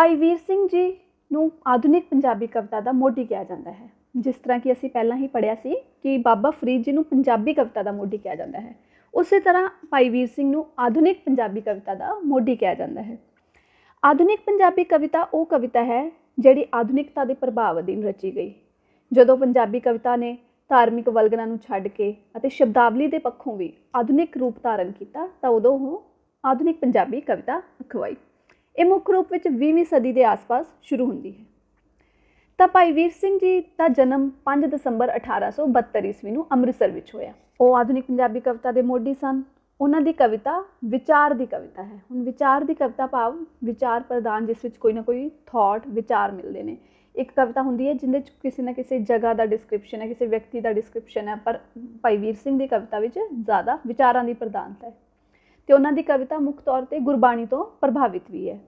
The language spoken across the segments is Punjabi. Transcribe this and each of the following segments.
ਭਾਈ ਵੀਰ ਸਿੰਘ ਜੀ ਨੂੰ ਆਧੁਨਿਕ ਪੰਜਾਬੀ ਕਵਿਤਾ ਦਾ ਮੋਢੀ ਕਿਹਾ ਜਾਂਦਾ ਹੈ। ਜਿਸ ਤਰ੍ਹਾਂ ਕਿ ਅਸੀਂ ਪਹਿਲਾਂ ਹੀ ਪੜ੍ਹਿਆ ਸੀ ਕਿ ਬਾਬਾ ਫਰੀਦ ਜੀ ਨੂੰ ਪੰਜਾਬੀ ਕਵਿਤਾ ਦਾ ਮੋਢੀ ਕਿਹਾ ਜਾਂਦਾ ਹੈ। ਉਸੇ ਤਰ੍ਹਾਂ ਭਾਈ ਵੀਰ ਸਿੰਘ ਨੂੰ ਆਧੁਨਿਕ ਪੰਜਾਬੀ ਕਵਿਤਾ ਦਾ ਮੋਢੀ ਕਿਹਾ ਜਾਂਦਾ ਹੈ। ਆਧੁਨਿਕ ਪੰਜਾਬੀ ਕਵਿਤਾ ਉਹ ਕਵਿਤਾ ਹੈ ਜਿਹੜੀ ਆਧੁਨਿਕਤਾ ਦੇ ਪ੍ਰਭਾਵ ਅਧੀਨ ਰਚੀ ਗਈ। ਜਦੋਂ ਪੰਜਾਬੀ ਕਵਿਤਾ ਨੇ ਧਾਰਮਿਕ ਵਲਗਣਾ ਨੂੰ ਛੱਡ ਕੇ ਅਤੇ ਸ਼ਬਦਾਵਲੀ ਦੇ ਪੱਖੋਂ ਵੀ ਆਧੁਨਿਕ ਰੂਪ ਧਾਰਨ ਕੀਤਾ ਤਾਂ ਉਦੋਂ ਉਹ ਆਧੁਨਿਕ ਪੰਜਾਬੀ ਕਵਿਤਾ ਅਖਵਾਈ। ਇਹ ਮੁੱਖ ਰੂਪ ਵਿੱਚ 20ਵੀਂ ਸਦੀ ਦੇ ਆਸ-ਪਾਸ ਸ਼ੁਰੂ ਹੁੰਦੀ ਹੈ। ਤਾਂ ਭਾਈ ਵੀਰ ਸਿੰਘ ਜੀ ਦਾ ਜਨਮ 5 ਦਸੰਬਰ 1872 ਈਸਵੀ ਨੂੰ ਅੰਮ੍ਰਿਤਸਰ ਵਿੱਚ ਹੋਇਆ। ਉਹ ਆਧੁਨਿਕ ਪੰਜਾਬੀ ਕਵਿਤਾ ਦੇ ਮੋਢੀ ਸਨ। ਉਹਨਾਂ ਦੀ ਕਵਿਤਾ ਵਿਚਾਰ ਦੀ ਕਵਿਤਾ ਹੈ। ਹੁਣ ਵਿਚਾਰ ਦੀ ਕਵਿਤਾ ਭਾਵ ਵਿਚਾਰ ਪ੍ਰਦਾਨ, ਜਿਸ ਵਿੱਚ ਕੋਈ ਨਾ ਕੋਈ ਥਾਟ ਵਿਚਾਰ ਮਿਲਦੇ ਨੇ। ਇੱਕ ਕਵਿਤਾ ਹੁੰਦੀ ਹੈ ਜਿੰਦੇ ਚ ਕਿਸੇ ਨਾ ਕਿਸੇ ਜਗ੍ਹਾ ਦਾ ਡਿਸਕ੍ਰਿਪਸ਼ਨ ਹੈ, ਕਿਸੇ ਵਿਅਕਤੀ ਦਾ ਡਿਸਕ੍ਰਿਪਸ਼ਨ ਹੈ, ਪਰ ਭਾਈ ਵੀਰ ਸਿੰਘ ਦੀ ਕਵਿਤਾ ਵਿੱਚ ਜ਼ਿਆਦਾ ਵਿਚਾਰਾਂ ਦੀ ਪ੍ਰਧਾਨਤਾ ਹੈ। ਤੇ ਉਹਨਾਂ ਦੀ ਕਵਿਤਾ ਮੁੱਖ ਤੌਰ ਤੇ ਗੁਰਬਾਣੀ ਤੋਂ ਪ੍ਰਭਾਵਿਤ ਵੀ ਹੈ।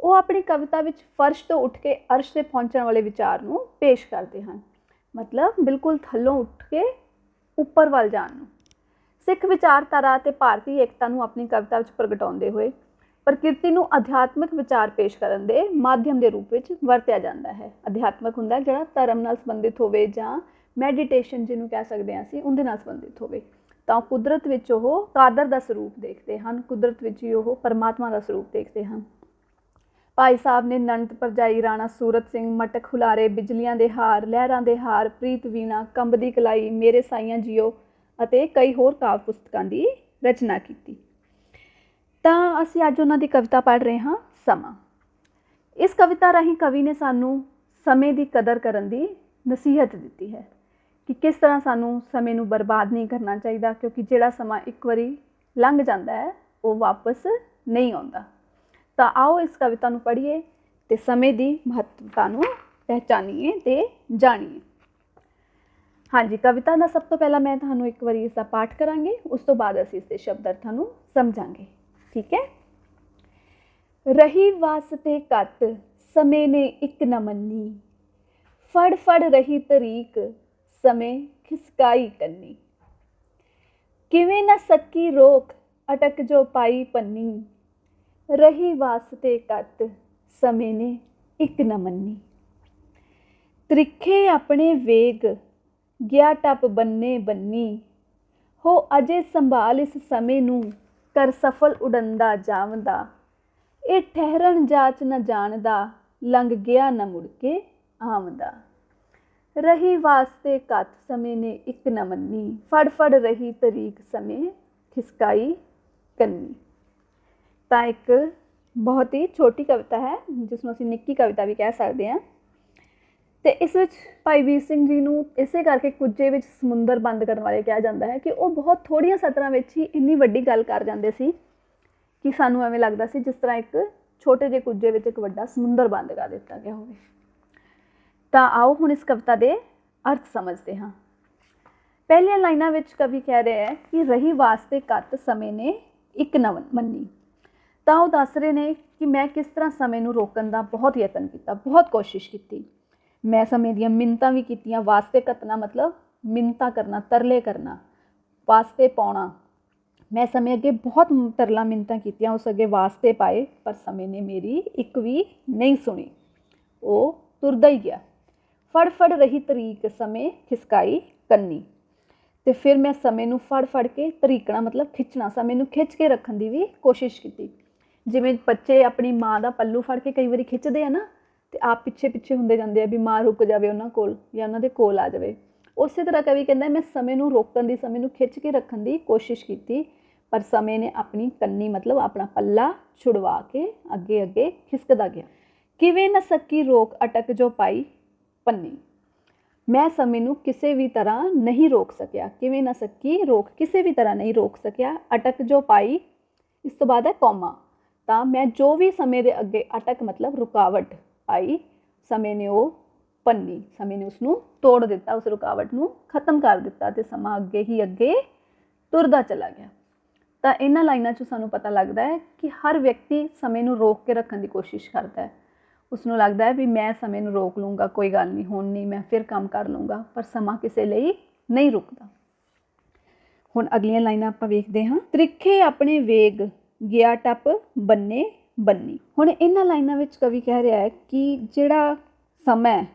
ਉਹ ਆਪਣੀ ਕਵਿਤਾ ਵਿੱਚ ਫਰਸ਼ ਤੋਂ ਉੱਠ ਕੇ ਅਰਸ਼ ਤੇ ਪਹੁੰਚਣ ਵਾਲੇ ਵਿਚਾਰ ਨੂੰ ਪੇਸ਼ ਕਰਦੇ ਹਨ। ਮਤਲਬ ਬਿਲਕੁਲ ਥੱਲੋਂ ਉੱਠ ਕੇ ਉੱਪਰ ਵੱਲ ਜਾਣ ਨੂੰ। ਸਿੱਖ ਵਿਚਾਰਧਾਰਾ ਤੇ ਭਾਰਤੀ ਏਕਤਾ ਨੂੰ ਆਪਣੀ ਕਵਿਤਾ ਵਿੱਚ ਪ੍ਰਗਟਾਉਂਦੇ ਹੋਏ ਪ੍ਰਕਿਰਤੀ ਨੂੰ ਅਧਿਆਤਮਿਕ ਵਿਚਾਰ ਪੇਸ਼ ਕਰਨ ਦੇ ਮਾਧਿਅਮ ਦੇ ਰੂਪ ਵਿੱਚ ਵਰਤਿਆ ਜਾਂਦਾ ਹੈ। ਅਧਿਆਤਮਿਕ ਹੁੰਦਾ ਜਿਹੜਾ ਧਰਮ ਨਾਲ ਸੰਬੰਧਿਤ ਹੋਵੇ ਜਾਂ ਮੈਡੀਟੇਸ਼ਨ ਜਿਹਨੂੰ ਕਹਿ ਸਕਦੇ ਹਾਂ ਅਸੀਂ, ਉਹਦੇ ਨਾਲ ਸੰਬੰਧਿਤ ਹੋਵੇ। ਤਾਂ ਕੁਦਰਤ ਵਿੱਚ ਉਹ ਕਾਦਰ ਦਾ ਸਰੂਪ ਦੇਖਦੇ ਹਨ, ਕੁਦਰਤ ਵਿੱਚ ਹੀ ਉਹ ਪਰਮਾਤਮਾ ਦਾ ਸਰੂਪ ਦੇਖਦੇ ਹਨ। ਭਾਈ ਸਾਹਿਬ ਨੇ ਨੰਦ ਪਰਜਾਈ ਰਾਣਾ ਸੂਰਤ ਸਿੰਘ, ਮਟਕ ਹੁਲਾਰੇ, ਬਿਜਲੀਆਂ ਦੇ ਹਾਰ, ਲਹਿਰਾਂ ਦੇ ਹਾਰ, ਪ੍ਰੀਤ ਵੀਣਾ, ਕੰਬਦੀ ਕਲਾਈ, ਮੇਰੇ ਸਾਈਆਂ ਜੀਓ ਅਤੇ ਕਈ ਹੋਰ ਕਾਵਿ ਪੁਸਤਕਾਂ ਦੀ ਰਚਨਾ ਕੀਤੀ। ਤਾਂ ਅਸੀਂ ਅੱਜ ਉਹਨਾਂ ਦੀ ਕਵਿਤਾ ਪੜ੍ਹ ਰਹੇ ਹਾਂ, ਸਮਾਂ। ਇਸ ਕਵਿਤਾ ਰਾਹੀਂ ਕਵੀ ਨੇ ਸਾਨੂੰ ਸਮੇਂ ਦੀ ਕਦਰ ਕਰਨ ਦੀ ਨਸੀਹਤ ਦਿੱਤੀ ਹੈ ਕਿ ਕਿਸ ਤਰ੍ਹਾਂ ਸਾਨੂੰ ਸਮੇਂ ਨੂੰ ਬਰਬਾਦ ਨਹੀਂ ਕਰਨਾ ਚਾਹੀਦਾ ਕਿਉਂਕਿ ਜਿਹੜਾ ਸਮਾਂ ਇੱਕ ਵਾਰੀ ਲੰਘ ਜਾਂਦਾ ਹੈ, ਉਹ ਵਾਪਸ ਨਹੀਂ ਆਉਂਦਾ। ਤਾਂ ਆਓ ਇਸ ਕਵਿਤਾ ਨੂੰ ਪੜ੍ਹੀਏ ਤੇ ਸਮੇਂ ਦੀ ਮਹੱਤਤਾ ਨੂੰ ਪਹਿਚਾਨੀਏ ਤੇ ਜਾਣੀਏ। ਹਾਂਜੀ, ਕਵਿਤਾ ਦਾ ਸਭ ਤੋਂ ਪਹਿਲਾਂ ਮੈਂ ਤੁਹਾਨੂੰ ਇੱਕ ਵਾਰੀ ਇਸ ਦਾ ਪਾਠ ਕਰਾਂਗੀ, ਉਸ ਤੋਂ ਬਾਅਦ ਅਸੀਂ ਇਸ ਦੇ ਸ਼ਬਦ ਅਰਥਾਂ ਨੂੰ ਸਮਝਾਂਗੇ। ਠੀਕ ਹੈ? ਰਹੀ ਵਾਸਤੇ ਕੱਤ ਸਮੇਂ ਨੇ ਇੱਕ ਨਾ ਮੰਨੀ। ਫੜ ਫੜ ਰਹੀ ਤਰੀਕ, ਸਮੇਂ ਖਿਸਕਾਈ ਕੰਨੀ। ਕਿਵੇਂ ਨਾ ਸੱਕੀ ਰੋਕ, ਅਟਕ ਜੋ ਪਾਈ ਪੰਨੀ। ਰਹੀ ਵਾਸਤੇ ਕੱਤ ਸਮੇਂ ਨੇ ਇੱਕ ਨਾ ਮੰਨੀ। ਤ੍ਰਿਖੇ ਆਪਣੇ ਵੇਗ, ਗਿਆ ਟੱਪ ਬੰਨੇ ਬੰਨੀ। ਹੋ ਅਜੇ ਸੰਭਾਲ ਇਸ ਸਮੇਂ ਨੂੰ, ਕਰ ਸਫਲ ਉਡੰਦਾ ਜਾਵਦਾ। ਇਹ ਠਹਿਰਨ ਜਾਚ ਨਾ ਜਾਣਦਾ, ਲੰਘ ਗਿਆ ਨਾ ਮੁੜ ਕੇ ਆਵਦਾ। ਰਹੀ ਵਾਸਤੇ ਕੱਤ ਸਮੇਂ ਨੇ ਇੱਕ ਨਾ ਮੰਨੀ। ਫੜ ਫੜ ਰਹੀ ਤਰੀਕ ਸਮੇਂ, ਖਿਸਕਾਈ ਕੰਨੀ। ਤਾਂ ਇੱਕ ਬਹੁਤ ਹੀ ਛੋਟੀ ਕਵਿਤਾ ਹੈ ਜਿਸ ਨੂੰ ਅਸੀਂ ਨਿੱਕੀ ਕਵਿਤਾ ਵੀ ਕਹਿ ਸਕਦੇ ਹਾਂ। ਤੇ ਇਸ ਵਿੱਚ ਭਾਈ ਵੀਰ ਸਿੰਘ ਜੀ ਨੂੰ ਇਸੇ ਕਰਕੇ ਕੁੱਜੇ ਵਿੱਚ ਸਮੁੰਦਰ ਬੰਦ ਕਰਨ ਵਾਲੇ ਕਿਹਾ ਜਾਂਦਾ ਹੈ ਕਿ ਉਹ ਬਹੁਤ ਥੋੜੀਆਂ ਸਤਰਾਂ ਵਿੱਚ ਹੀ ਇੰਨੀ ਵੱਡੀ ਗੱਲ ਕਰ ਜਾਂਦੇ ਸੀ ਕਿ ਸਾਨੂੰ ਐਵੇਂ ਲੱਗਦਾ ਸੀ ਜਿਸ ਤਰ੍ਹਾਂ ਇੱਕ ਛੋਟੇ ਜਿਹੇ ਕੁੱਜੇ ਵਿੱਚ ਇੱਕ ਵੱਡਾ ਸਮੁੰਦਰ ਬੰਦ ਕਰ ਦਿੱਤਾ ਗਿਆ ਹੋਵੇ। ਤਾਂ ਆਓ ਹੁਣ ਇਸ ਕਵਿਤਾ ਦੇ ਅਰਥ ਸਮਝਦੇ ਹਾਂ। ਪਹਿਲੀਆਂ ਲਾਈਨਾਂ ਵਿੱਚ ਕਵੀ ਕਹਿ ਰਿਹਾ ਹੈ ਕਿ ਰਹੀ ਵਾਸਤੇ ਕੱਤ ਸਮੇਂ ਨੇ ਇੱਕ ਨਵਨ ਮੰਨੀ। ਤਾਂ ਉਹ ਦੱਸ ਰਹੇ ਨੇ ਕਿ ਮੈਂ ਕਿਸ ਤਰ੍ਹਾਂ ਸਮੇਂ ਨੂੰ ਰੋਕਣ ਦਾ ਬਹੁਤ ਯਤਨ ਕੀਤਾ, ਬਹੁਤ ਕੋਸ਼ਿਸ਼ ਕੀਤੀ। ਮੈਂ ਸਮੇਂ ਦੀਆਂ ਮਿੰਤਾਂ ਵੀ ਕੀਤੀਆਂ, ਵਾਸਤੇ ਕੱਤਣਾ ਮਤਲਬ ਮਿੰਤਾਂ ਕਰਨਾ, ਤਰਲੇ ਕਰਨਾ, ਵਾਸਤੇ ਪਾਉਣਾ। ਮੈਂ ਸਮੇਂ ਅੱਗੇ ਬਹੁਤ ਤਰਲਾ ਮਿੰਤਾਂ ਕੀਤੀਆਂ, ਉਸ ਅੱਗੇ ਵਾਸਤੇ ਪਾਏ, ਪਰ ਸਮੇਂ ਨੇ ਮੇਰੀ ਇੱਕ ਵੀ ਨਹੀਂ ਸੁਣੀ। ਉਹ ਤੁਰਦਾ ਹੀ ਗਿਆ। ਫੜ ਫੜ ਰਹੀ ਤਰੀਕ ਸਮੇਂ ਖਿਸਕਾਈ ਕੰਨੀ। ਤੇ ਫਿਰ ਮੈਂ ਸਮੇਂ ਨੂੰ ਫੜ ਫੜ ਕੇ ਤਰੀਕਣਾ ਮਤਲਬ ਖਿੱਚਣਾ, ਸਮੇਂ ਨੂੰ ਖਿੱਚ ਕੇ ਰੱਖਣ ਦੀ ਵੀ ਕੋਸ਼ਿਸ਼ ਕੀਤੀ। ਜਿਵੇਂ ਬੱਚੇ ਆਪਣੀ ਮਾਂ ਦਾ ਪੱਲੂ ਫੜ ਕੇ ਕਈ ਵਾਰੀ ਖਿੱਚਦੇ ਆ ਨਾ, ਤੇ ਆਪ ਪਿੱਛੇ ਪਿੱਛੇ ਹੁੰਦੇ ਜਾਂਦੇ ਆ ਵੀ ਮਾਂ ਰੁਕ ਜਾਵੇ ਉਹਨਾਂ ਕੋਲ ਜਾਂ ਉਹਨਾਂ ਦੇ ਕੋਲ ਆ ਜਾਵੇ। ਉਸੇ ਤਰ੍ਹਾਂ ਕਵੀ ਕਹਿੰਦਾ, ਮੈਂ ਸਮੇਂ ਨੂੰ ਰੋਕਣ ਦੀ, ਸਮੇਂ ਨੂੰ ਖਿੱਚ ਕੇ ਰੱਖਣ ਦੀ ਕੋਸ਼ਿਸ਼ ਕੀਤੀ, ਪਰ ਸਮੇਂ ਨੇ ਆਪਣੀ ਕੰਨੀ ਮਤਲਬ ਆਪਣਾ ਪੱਲਾ ਛੁਡਵਾ ਕੇ ਅੱਗੇ ਅੱਗੇ ਖਿਸਕਦਾ ਗਿਆ। ਕਿਵੇਂ ਨਾ ਸਕੀ ਰੋਕ ਅਟਕ ਜੋ ਪਾਈ ਪੰਨੀ। ਮੈਂ ਸਮੇਂ ਨੂੰ ਕਿਸੇ ਵੀ ਤਰ੍ਹਾਂ ਨਹੀਂ ਰੋਕ ਸਕਿਆ। ਕਿਵੇਂ ਨਾ ਸਕੀ ਰੋਕ, ਕਿਸੇ ਵੀ ਤਰ੍ਹਾਂ ਨਹੀਂ ਰੋਕ ਸਕਿਆ। ਅਟਕ ਜੋ ਪਾਈ, ਇਸ ਤੋਂ ਬਾਅਦ ਹੈ ਕੌਮਾ। ਤਾਂ ਮੈਂ ਜੋ ਵੀ ਸਮੇਂ ਦੇ ਅੱਗੇ ਅਟਕ, ਮਤਲਬ ਰੁਕਾਵਟ ਆਈ, ਸਮੇਂ ਨੇ ਉਹ ਪੰਨੀ ਸਮੇਂ ਨੇ ਉਸ ਨੂੰ ਤੋੜ ਦਿੱਤਾ, ਉਸ ਰੁਕਾਵਟ ਨੂੰ ਖਤਮ ਕਰ ਦਿੱਤਾ ਤੇ ਸਮਾਂ ਅੱਗੇ ਹੀ ਅੱਗੇ ਤੁਰਦਾ ਚਲਾ ਗਿਆ। ਤਾਂ ਇਹਨਾਂ ਲਾਈਨਾਂ 'ਚੋਂ ਸਾਨੂੰ ਪਤਾ ਲੱਗਦਾ ਹੈ ਕਿ ਹਰ ਵਿਅਕਤੀ ਸਮੇਂ ਨੂੰ ਰੋਕ ਕੇ ਰੱਖਣ ਦੀ ਕੋਸ਼ਿਸ਼ ਕਰਦਾ ਹੈ। ਉਸ ਨੂੰ ਲੱਗਦਾ ਹੈ ਵੀ ਮੈਂ ਸਮੇਂ ਨੂੰ ਰੋਕ ਲੂੰਗਾ, ਕੋਈ ਗੱਲ ਨਹੀਂ, ਹੁਣ ਨਹੀਂ, ਮੈਂ ਫਿਰ ਕੰਮ ਕਰ ਲੂੰਗਾ, ਪਰ ਸਮਾਂ ਕਿਸੇ ਲਈ ਨਹੀਂ ਰੁਕਦਾ। ਹੁਣ ਅਗਲੀਆਂ ਲਾਈਨਾਂ ਆਪਾਂ ਵੇਖਦੇ ਹਾਂ। ਤ੍ਰਿਖੇ ਆਪਣੇ ਵੇਗ ਗਿਆ ਟੱਪ, ਬੰਨੇ, ਬੰਨੀ। ਹੁਣ ਇਹਨਾਂ ਲਾਈਨਾਂ ਵਿੱਚ ਕਵੀ ਕਹਿ ਰਿਹਾ ਹੈ ਕਿ ਜਿਹੜਾ ਸਮਾਂ ਹੈ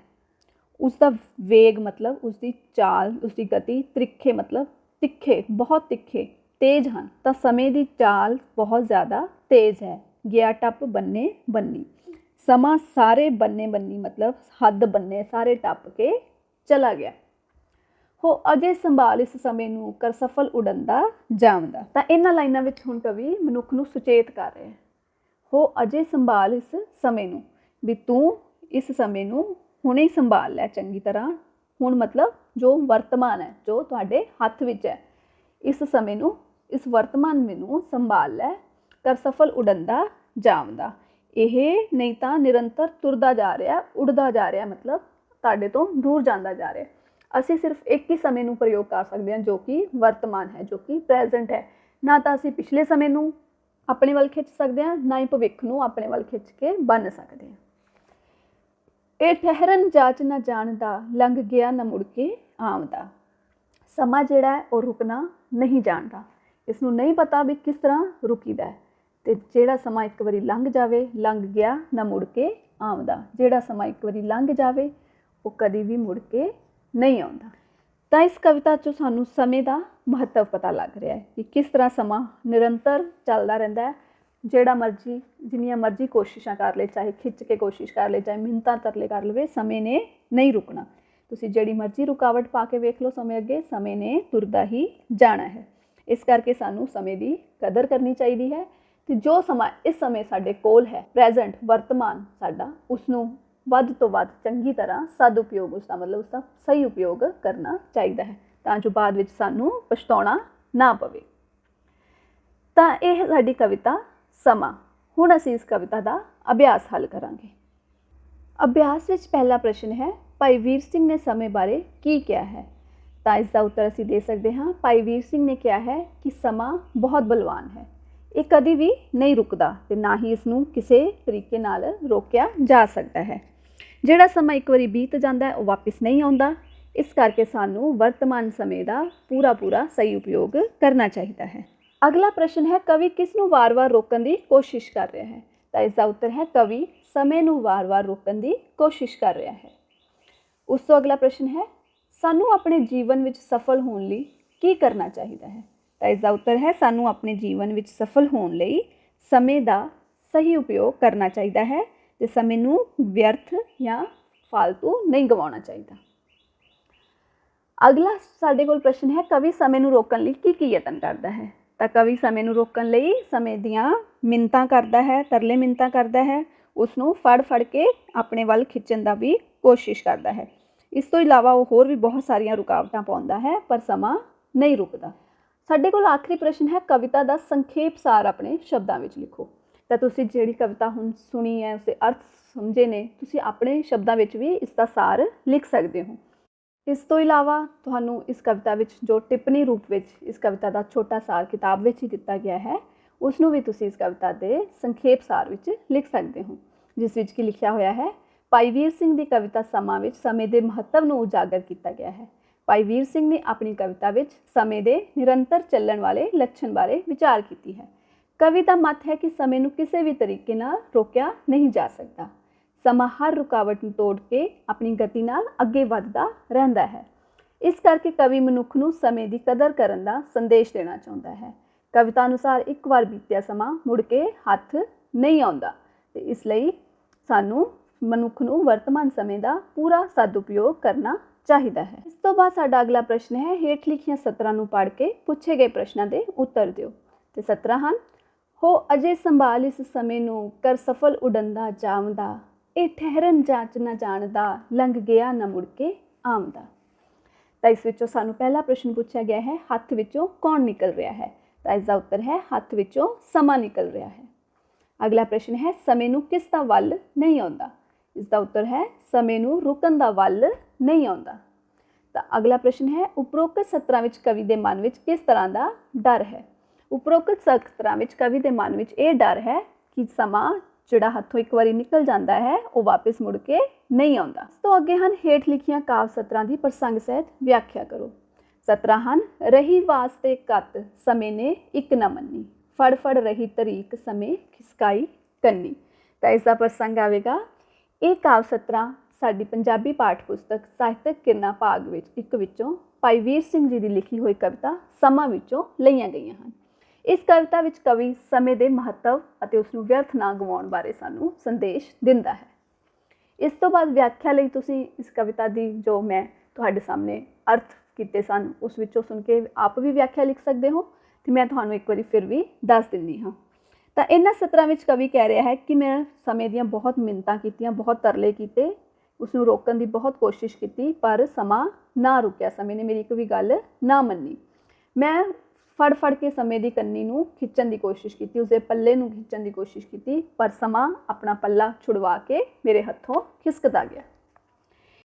ਉਸ ਦਾ ਵੇਗ ਮਤਲਬ ਉਸ ਦੀ ਚਾਲ ਉਸ ਦੀ ਗਤੀ ਤ੍ਰਿਖੇ ਮਤਲਬ, ਤਿੱਖੇ, ਬਹੁਤ ਤਿੱਖੇ, ਤੇਜ਼ ਹਨ। ਤਾਂ ਸਮੇਂ ਦੀ ਚਾਲ ਬਹੁਤ ਜ਼ਿਆਦਾ ਤੇਜ਼ ਹੈ। ਗਿਆ ਟੱਪ, ਬੰਨੇ, ਬੰਨੀ। ਸਮਾਂ ਸਾਰੇ ਬੰਨੇ ਬੰਨੀ ਮਤਲਬ ਹੱਦ ਬੰਨੇ, ਸਾਰੇ ਟੱਪ ਕੇ ਚਲਾ ਗਿਆ। ਹੋ ਅਜੇ ਸੰਭਾਲ ਇਸ ਸਮੇਂ ਨੂੰ ਕਰ ਸਫਲ ਉਡੰਦਾ ਜਾਵਦਾ ਤਾਂ ਇਹਨਾਂ ਲਾਈਨਾਂ ਵਿੱਚ ਹੁਣ ਕਵੀ ਮਨੁੱਖ ਨੂੰ ਸੁਚੇਤ ਕਰ ਰਿਹਾ ਹੈ। ਹੋ ਅਜੇ ਸੰਭਾਲ ਇਸ ਸਮੇਂ ਨੂੰ, ਵੀ ਤੂੰ ਇਸ ਸਮੇਂ ਨੂੰ ਹੁਣੇ ਹੀ ਸੰਭਾਲ ਲੈ ਚੰਗੀ ਤਰ੍ਹਾਂ। ਹੁਣ ਮਤਲਬ ਜੋ ਵਰਤਮਾਨ ਹੈ, ਜੋ ਤੁਹਾਡੇ ਹੱਥ ਵਿੱਚ ਹੈ, ਇਸ ਸਮੇਂ ਨੂੰ, ਇਸ ਵਰਤਮਾਨ ਨੂੰ ਸੰਭਾਲ ਲੈ, ਕਰ ਸਫਲ ਉਡੰਦਾ ਜਾਵਦਾ ਇਹ ਨਹੀਂ ਤਾਂ ਨਿਰੰਤਰ ਤੁਰਦਾ ਜਾ ਰਿਹਾ ਉੜਦਾ ਜਾ ਰਿਹਾ, ਮਤਲਬ ਤੁਹਾਡੇ ਤੋਂ ਦੂਰ ਜਾਂਦਾ ਜਾ ਰਿਹਾ। ਅਸੀਂ ਸਿਰਫ ਇੱਕ ਹੀ ਸਮੇਂ ਨੂੰ ਪ੍ਰਯੋਗ ਕਰ ਸਕਦੇ ਹਾਂ ਜੋ ਕਿ ਵਰਤਮਾਨ ਹੈ, ਜੋ ਕਿ ਪ੍ਰੈਜ਼ੈਂਟ ਹੈ। ਨਾ ਤਾਂ ਅਸੀਂ ਪਿਛਲੇ ਸਮੇਂ ਨੂੰ ਆਪਣੇ ਵੱਲ ਖਿੱਚ ਸਕਦੇ ਹਾਂ, ਨਾ ਹੀ ਭਵਿੱਖ ਨੂੰ ਆਪਣੇ ਵੱਲ ਖਿੱਚ ਕੇ ਬੰਨ ਸਕਦੇ ਹਾਂ। ਇਹ ਠਹਿਰਨ, ਜਾਚ ਨਾ ਜਾਣਦਾ ਲੰਘ ਗਿਆ ਨਾ ਮੁੜ ਕੇ ਆਉਂਦਾ ਸਮਾਂ ਜਿਹੜਾ ਉਹ ਰੁਕਣਾ ਨਹੀਂ ਜਾਣਦਾ। ਇਸ ਨੂੰ ਨਹੀਂ ਪਤਾ ਵੀ ਕਿਸ ਤਰ੍ਹਾਂ ਰੁਕੀਦਾ ਹੈ। ਤੇ ਜਿਹੜਾ ਸਮਾਂ ਇੱਕ ਵਾਰੀ ਲੰਘ ਜਾਵੇ, ਲੰਘ ਗਿਆ ਨਾ ਮੁੜ ਕੇ ਆਉਂਦਾ। ਜਿਹੜਾ ਸਮਾਂ ਇੱਕ ਵਾਰੀ ਲੰਘ ਜਾਵੇ, ਉਹ ਕਦੀ ਵੀ ਮੁੜ ਕੇ ਨਹੀਂ ਆਉਂਦਾ। ਤਾਂ ਇਸ ਕਵਿਤਾ 'ਚੋਂ ਸਾਨੂੰ ਸਮੇਂ ਦਾ ਮਹੱਤਵ ਪਤਾ ਲੱਗ ਰਿਹਾ ਹੈ ਕਿ ਕਿਸ ਤਰ੍ਹਾਂ ਸਮਾਂ ਨਿਰੰਤਰ ਚੱਲਦਾ ਰਹਿੰਦਾ ਹੈ, ਜਿਹੜਾ ਮਰਜ਼ੀ, ਜਿੰਨੀਆਂ ਮਰਜ਼ੀ ਕੋਸ਼ਿਸ਼ਾਂ ਕਰ ਲੇ ਚਾਹੇ ਖਿੱਚ ਕੇ ਕੋਸ਼ਿਸ਼ ਕਰ ਲੇ ਚਾਹੇ ਮਿੰਤਾਂ ਤਰਲੇ ਕਰ ਲਵੇ, ਸਮੇਂ ਨੇ ਨਹੀਂ ਰੁਕਣਾ। ਤੁਸੀਂ ਜਿਹੜੀ ਮਰਜ਼ੀ ਰੁਕਾਵਟ ਪਾ ਕੇ ਵੇਖ ਲਓ ਸਮੇਂ ਅੱਗੇ, ਸਮੇਂ ਨੇ ਤੁਰਦਾ ਹੀ ਜਾਣਾ ਹੈ। ਇਸ ਕਰਕੇ ਸਾਨੂੰ ਸਮੇਂ ਦੀ ਕਦਰ ਕਰਨੀ ਚਾਹੀਦੀ ਹੈ ਤੇ ਜੋ ਸਮਾਂ ਇਸ ਸਮੇਂ ਸਾਡੇ ਕੋਲ ਹੈ, ਪ੍ਰੈਜ਼ੈਂਟ, ਵਰਤਮਾਨ ਸਾਡਾ ਉਸ ਨੂੰ ਵੱਧ ਤੋਂ ਵੱਧ ਚੰਗੀ ਤਰ੍ਹਾਂ ਸਦ ਉਪਯੋਗ ਉਸ ਦਾ ਮਤਲਬ ਉਸ ਦਾ ਸਹੀ ਉਪਯੋਗ ਕਰਨਾ ਚਾਹੀਦਾ ਹੈ। ਤਾਂ ਜੋ ਬਾਅਦ ਵਿੱਚ ਸਾਨੂੰ ਪਛਤਾਉਣਾ ਨਾ ਪਵੇ। ਤਾਂ ਇਹ ਸਾਡੀ ਕਵਿਤਾ ਸਮਾਂ। ਹੁਣ ਅਸੀਂ ਇਸ ਕਵਿਤਾ ਦਾ ਅਭਿਆਸ ਹੱਲ ਕਰਾਂਗੇ। ਅਭਿਆਸ ਵਿੱਚ ਪਹਿਲਾ ਪ੍ਰਸ਼ਨ ਹੈ, ਭਾਈ ਵੀਰ ਸਿੰਘ ਨੇ ਸਮੇਂ ਬਾਰੇ ਕੀ ਕਿਹਾ ਹੈ? ਤਾਂ ਇਸ ਦਾ ਉੱਤਰ ਅਸੀਂ ਦੇ ਸਕਦੇ ਹਾਂ, ਭਾਈ ਵੀਰ ਸਿੰਘ ਨੇ ਕਿਹਾ ਹੈ ਕਿ ਸਮਾਂ ਬਹੁਤ ਬਲਵਾਨ ਹੈ। ਇਹ ਕਦੀ ਵੀ ਨਹੀਂ ਰੁਕਦਾ ਤੇ ਨਾ ਹੀ ਇਸ ਨੂੰ ਕਿਸੇ ਤਰੀਕੇ ਨਾਲ ਰੋਕਿਆ ਜਾ ਸਕਦਾ ਹੈ। ਜਿਹੜਾ ਸਮਾਂ ਇੱਕ ਵਾਰੀ ਬੀਤ ਜਾਂਦਾ ਹੈ, ਉਹ ਵਾਪਸ ਨਹੀਂ ਆਉਂਦਾ। ਇਸ ਕਰਕੇ ਸਾਨੂੰ ਵਰਤਮਾਨ ਸਮੇਂ ਦਾ ਪੂਰਾ ਪੂਰਾ ਸਹੀ ਉਪਯੋਗ ਕਰਨਾ ਚਾਹੀਦਾ ਹੈ। ਅਗਲਾ ਪ੍ਰਸ਼ਨ ਹੈ, ਕਵੀ ਕਿਸ ਨੂੰ ਵਾਰ-ਵਾਰ ਰੋਕਣ ਦੀ ਕੋਸ਼ਿਸ਼ ਕਰ ਰਿਹਾ ਹੈ? ਤਾਂ ਇਸ ਦਾ ਉੱਤਰ ਹੈ, ਕਵੀ ਸਮੇਂ ਨੂੰ ਵਾਰ-ਵਾਰ ਰੋਕਣ ਦੀ ਕੋਸ਼ਿਸ਼ ਕਰ ਰਿਹਾ ਹੈ। ਉਸ ਤੋਂ ਅਗਲਾ ਪ੍ਰਸ਼ਨ ਹੈ, ਸਾਨੂੰ ਆਪਣੇ ਜੀਵਨ ਵਿੱਚ ਸਫਲ ਹੋਣ ਲਈ ਕੀ ਕਰਨਾ ਚਾਹੀਦਾ ਹੈ? ਤਾਂ ਇਸ ਦਾ ਉੱਤਰ ਹੈ, ਸਾਨੂੰ ਆਪਣੇ ਜੀਵਨ ਵਿੱਚ ਸਫਲ ਹੋਣ ਲਈ ਸਮੇਂ ਦਾ ਸਹੀ ਉਪਯੋਗ ਕਰਨਾ ਚਾਹੀਦਾ ਹੈ। ਤੇ ਸਮੇਂ ਨੂੰ ਵਿਅਰਥ ਜਾਂ ਫालतू ਨਹੀਂ ਗਵਾਉਣਾ ਚਾਹੀਦਾ। ਅਗਲਾ ਸਾਡੇ ਕੋਲ ਪ੍ਰਸ਼ਨ ਹੈ, ਕਵੀ ਸਮੇਂ ਨੂੰ ਰੋਕਣ ਲਈ ਕੀ ਕੀ ਯਤਨ ਕਰਦਾ ਹੈ? ਤਾਂ ਕਵੀ ਸਮੇਂ ਨੂੰ ਰੋਕਣ ਲਈ ਸਮੇਂ ਦੀਆਂ ਮਿੰਤਾਂ ਕਰਦਾ ਹੈ, ਤਰਲੇ ਮਿੰਤਾਂ ਕਰਦਾ ਹੈ ਉਸ ਨੂੰ ਫੜ ਫੜ ਕੇ ਆਪਣੇ ਵੱਲ ਖਿੱਚਣ ਦਾ ਵੀ ਕੋਸ਼ਿਸ਼ ਕਰਦਾ ਹੈ। ਇਸ ਤੋਂ ਇਲਾਵਾ ਉਹ ਹੋਰ ਵੀ ਬਹੁਤ ਸਾਰੀਆਂ ਰੁਕਾਵਟਾਂ ਪਾਉਂਦਾ ਹੈ, ਪਰ ਸਮਾਂ ਨਹੀਂ ਰੁਕਦਾ। ਸਾਡੇ ਕੋਲ ਆਖਰੀ ਪ੍ਰਸ਼ਨ ਹੈ, ਕਵਿਤਾ ਦਾ ਸੰਖੇਪ ਸਾਰ ਆਪਣੇ ਸ਼ਬਦਾਂ ਵਿੱਚ ਲਿਖੋ। ਤਾਂ ਤੁਸੀਂ ਜਿਹੜੀ ਕਵਿਤਾ ਹੁਣ ਸੁਣੀ ਹੈ ਉਸੇ ਅਰਥ ਸਮਝੇ ਨੇ, ਤੁਸੀਂ ਆਪਣੇ ਸ਼ਬਦਾਂ ਵਿੱਚ ਵੀ ਇਸ ਦਾ ਸਾਰ ਲਿਖ ਸਕਦੇ ਹੋ। ਇਸ ਤੋਂ ਇਲਾਵਾ ਤੁਹਾਨੂੰ ਇਸ ਕਵਿਤਾ ਵਿੱਚ ਜੋ ਟਿੱਪਣੀ ਰੂਪ ਵਿੱਚ ਇਸ ਕਵਿਤਾ ਦਾ ਛੋਟਾ ਸਾਰ ਕਿਤਾਬ ਵਿੱਚ ਹੀ ਦਿੱਤਾ ਗਿਆ ਹੈ ਉਸ ਨੂੰ ਵੀ ਤੁਸੀਂ ਇਸ ਕਵਿਤਾ ਦੇ ਸੰਖੇਪ ਸਾਰ ਵਿੱਚ ਲਿਖ ਸਕਦੇ ਹੋ, ਜਿਸ ਵਿੱਚ ਕੀ ਲਿਖਿਆ ਹੋਇਆ ਹੈ, ਭਾਈ ਵੀਰ ਸਿੰਘ ਦੀ ਕਵਿਤਾ ਸਮਾਂ ਵਿੱਚ ਸਮੇਂ ਦੇ ਮਹੱਤਵ ਨੂੰ ਉਜਾਗਰ ਕੀਤਾ ਗਿਆ ਹੈ। ਭਾਈ ਵੀਰ ਸਿੰਘ ਨੇ ਆਪਣੀ ਕਵਿਤਾ ਵਿੱਚ ਸਮੇਂ ਦੇ ਨਿਰੰਤਰ ਚੱਲਣ ਵਾਲੇ ਲੱਛਣ ਬਾਰੇ ਵਿਚਾਰ ਕੀਤੀ ਹੈ। ਕਵੀ ਦਾ ਮਤ ਹੈ ਕਿ ਸਮੇਂ ਨੂੰ ਕਿਸੇ ਵੀ ਤਰੀਕੇ ਨਾਲ ਰੋਕਿਆ ਨਹੀਂ ਜਾ ਸਕਦਾ। ਸਮਾਂ ਹਰ ਰੁਕਾਵਟ ਨੂੰ ਤੋੜ ਕੇ ਆਪਣੀ ਗਤੀ ਨਾਲ ਅੱਗੇ ਵੱਧਦਾ ਰਹਿੰਦਾ ਹੈ। ਇਸ ਕਰਕੇ ਕਵੀ ਮਨੁੱਖ ਨੂੰ ਸਮੇਂ ਦੀ ਕਦਰ ਕਰਨ ਦਾ ਸੰਦੇਸ਼ ਦੇਣਾ ਚਾਹੁੰਦਾ ਹੈ। ਕਵਿਤਾ ਅਨੁਸਾਰ ਇੱਕ ਵਾਰ ਬੀਤਿਆ ਸਮਾਂ ਮੁੜ ਕੇ ਹੱਥ ਨਹੀਂ ਆਉਂਦਾ ਤੇ ਇਸ ਲਈ ਸਾਨੂੰ ਮਨੁੱਖ ਨੂੰ ਵਰਤਮਾਨ ਸਮੇਂ ਦਾ ਪੂਰਾ ਸਦਉਪਯੋਗ ਕਰਨਾ ਚਾਹੀਦਾ ਹੈ। ਇਸ ਤੋਂ ਬਾਅਦ ਸਾਡਾ ਅਗਲਾ ਪ੍ਰਸ਼ਨ ਹੈ, ਹੇਠ ਲਿਖੀਆਂ ਸਤਰਾਂ ਨੂੰ ਪੜ੍ਹ ਕੇ ਪੁੱਛੇ ਗਏ ਪ੍ਰਸ਼ਨਾਂ ਦੇ ਉੱਤਰ ਦਿਓ। ਤੇ ਸਤਰਾਂ ਹਨ ਹੋ ਅਜੇ ਸੰਭਾਲ ਇਸ ਸਮੇਂ ਨੂੰ ਕਰ ਸਫਲ ਉਡੰਦਾ ਜਾਵਦਾ, ਇਹ ਠਹਿਰਨ ਜਾਂਚ ਨਾ ਜਾਣਦਾ, ਲੰਘ ਗਿਆ ਨਾ ਮੁੜ ਕੇ ਆਮਦਾ ਤਾਂ ਇਸ ਵਿੱਚੋਂ ਸਾਨੂੰ ਪਹਿਲਾ ਪ੍ਰਸ਼ਨ ਪੁੱਛਿਆ ਗਿਆ ਹੈ, ਹੱਥ ਵਿੱਚੋਂ ਕੌਣ ਨਿਕਲ ਰਿਹਾ ਹੈ? ਤਾਂ ਇਸ ਦਾ ਉੱਤਰ ਹੈ, ਹੱਥ ਵਿੱਚੋਂ ਸਮਾਂ ਨਿਕਲ ਰਿਹਾ ਹੈ। ਅਗਲਾ ਪ੍ਰਸ਼ਨ ਹੈ, ਸਮੇਂ ਨੂੰ ਕਿਸ ਦਾ ਵੱਲ ਨਹੀਂ ਆਉਂਦਾ? ਇਸ ਦਾ ਉੱਤਰ ਹੈ, ਸਮੇਂ ਨੂੰ ਰੁਕਣ ਦਾ ਵੱਲ ਨਹੀਂ ਆਉਂਦਾ। ਤਾਂ ਅਗਲਾ ਪ੍ਰਸ਼ਨ ਹੈ, ਉਪਰੋਕਤ ਸਤਰਾਂ ਵਿੱਚ ਕਵੀ ਦੇ ਮਨ ਵਿੱਚ ਕਿਸ ਤਰ੍ਹਾਂ ਦਾ ਡਰ ਹੈ? ਉਪਰੋਕਤ ਸਤਰਾਂ ਵਿੱਚ ਕਵੀ ਦੇ ਮਨ ਵਿੱਚ ਇਹ ਡਰ ਹੈ ਕਿ ਸਮਾਂ ਜਿਹੜਾ ਹੱਥੋਂ ਇੱਕ ਵਾਰੀ ਨਿਕਲ ਜਾਂਦਾ ਹੈ, ਉਹ ਵਾਪਸ ਮੁੜ ਕੇ ਨਹੀਂ ਆਉਂਦਾ। ਇਸ ਤੋਂ ਅੱਗੇ ਹਨ ਹੇਠ ਲਿਖੀਆਂ ਕਾਵ ਸਤਰਾਂ ਦੀ ਪ੍ਰਸੰਗ ਸਹਿਤ ਵਿਆਖਿਆ ਕਰੋ। ਸਤਰਾਂ ਹਨ, ਰਹੀ ਵਾਸਤੇ ਕਤ, ਸਮੇਂ ਨੇ ਇੱਕ ਨਾ ਮੰਨੀ। ਫੜ ਫੜ ਰਹੀ ਤਰੀਕ, ਸਮੇਂ ਖਿਸਕਾਈ ਕੰਨੀ। ਤਾਂ ਇਸ ਦਾ ਪ੍ਰਸੰਗ ਆਵੇਗਾ। ਇਹ ਕਾਵ ਸਤਰਾਂ ਸਾਡੀ ਪੰਜਾਬੀ ਪਾਠ ਪੁਸਤਕ ਸਾਹਿਤਕ ਕਿਰਨਾ ਭਾਗ ਵਿੱਚ ਇੱਕ ਵਿੱਚੋਂ ਭਾਈ ਵੀਰ ਸਿੰਘ ਜੀ ਦੀ ਲਿਖੀ ਹੋਈ ਕਵਿਤਾ ਸਮਾਂ ਵਿੱਚੋਂ ਲਈਆਂ ਗਈਆਂ ਹਨ। ਇਸ ਕਵਿਤਾ ਵਿੱਚ ਕਵੀ ਸਮੇਂ ਦੇ ਮਹੱਤਵ ਅਤੇ ਉਸ ਨੂੰ ਵਿਅਰਥ ਨਾ ਗਵਾਉਣ ਬਾਰੇ ਸਾਨੂੰ ਸੰਦੇਸ਼ ਦਿੰਦਾ ਹੈ। ਇਸ ਤੋਂ ਬਾਅਦ ਵਿਆਖਿਆ ਲਈ ਤੁਸੀਂ ਇਸ ਕਵਿਤਾ ਦੀ ਜੋ ਮੈਂ ਤੁਹਾਡੇ ਸਾਹਮਣੇ ਅਰਥ ਕੀਤੇ ਸਨ, ਉਸ ਵਿੱਚੋਂ ਸੁਣ ਕੇ ਆਪ ਵੀ ਵਿਆਖਿਆ ਲਿਖ ਸਕਦੇ ਹੋ ਤੇ ਮੈਂ ਤੁਹਾਨੂੰ ਇੱਕ ਵਾਰੀ ਫਿਰ ਵੀ ਦੱਸ ਦਿੰਦੀ ਹਾਂ। ਤਾਂ ਇਹਨਾਂ ਸਤਰਾਂ ਵਿੱਚ ਕਵੀ ਕਹਿ ਰਿਹਾ ਹੈ ਕਿ ਮੈਂ ਸਮੇਂ ਦੀਆਂ ਬਹੁਤ ਮਿੰਨਤਾਂ ਕੀਤੀਆਂ, ਬਹੁਤ ਤਰਲੇ ਕੀਤੇ ਉਸ ਨੂੰ ਰੋਕਣ ਦੀ ਬਹੁਤ ਕੋਸ਼ਿਸ਼ ਕੀਤੀ, ਪਰ ਸਮਾਂ ਨਾ ਰੁਕਿਆ, ਸਮੇਂ ਨੇ ਮੇਰੀ ਇੱਕ ਵੀ ਗੱਲ ਨਾ ਮੰਨੀ। ਮੈਂ ਫੜ ਫੜ ਕੇ ਸਮੇਂ ਦੀ ਕੰਨੀ ਨੂੰ ਖਿੱਚਣ ਦੀ ਕੋਸ਼ਿਸ਼ ਕੀਤੀ, ਉਸਦੇ ਪੱਲੇ ਨੂੰ ਖਿੱਚਣ ਦੀ ਕੋਸ਼ਿਸ਼ ਕੀਤੀ, ਪਰ ਸਮਾਂ ਆਪਣਾ ਪੱਲਾ ਛੁਡਵਾ ਕੇ ਮੇਰੇ ਹੱਥੋਂ ਖਿਸਕਦਾ ਗਿਆ।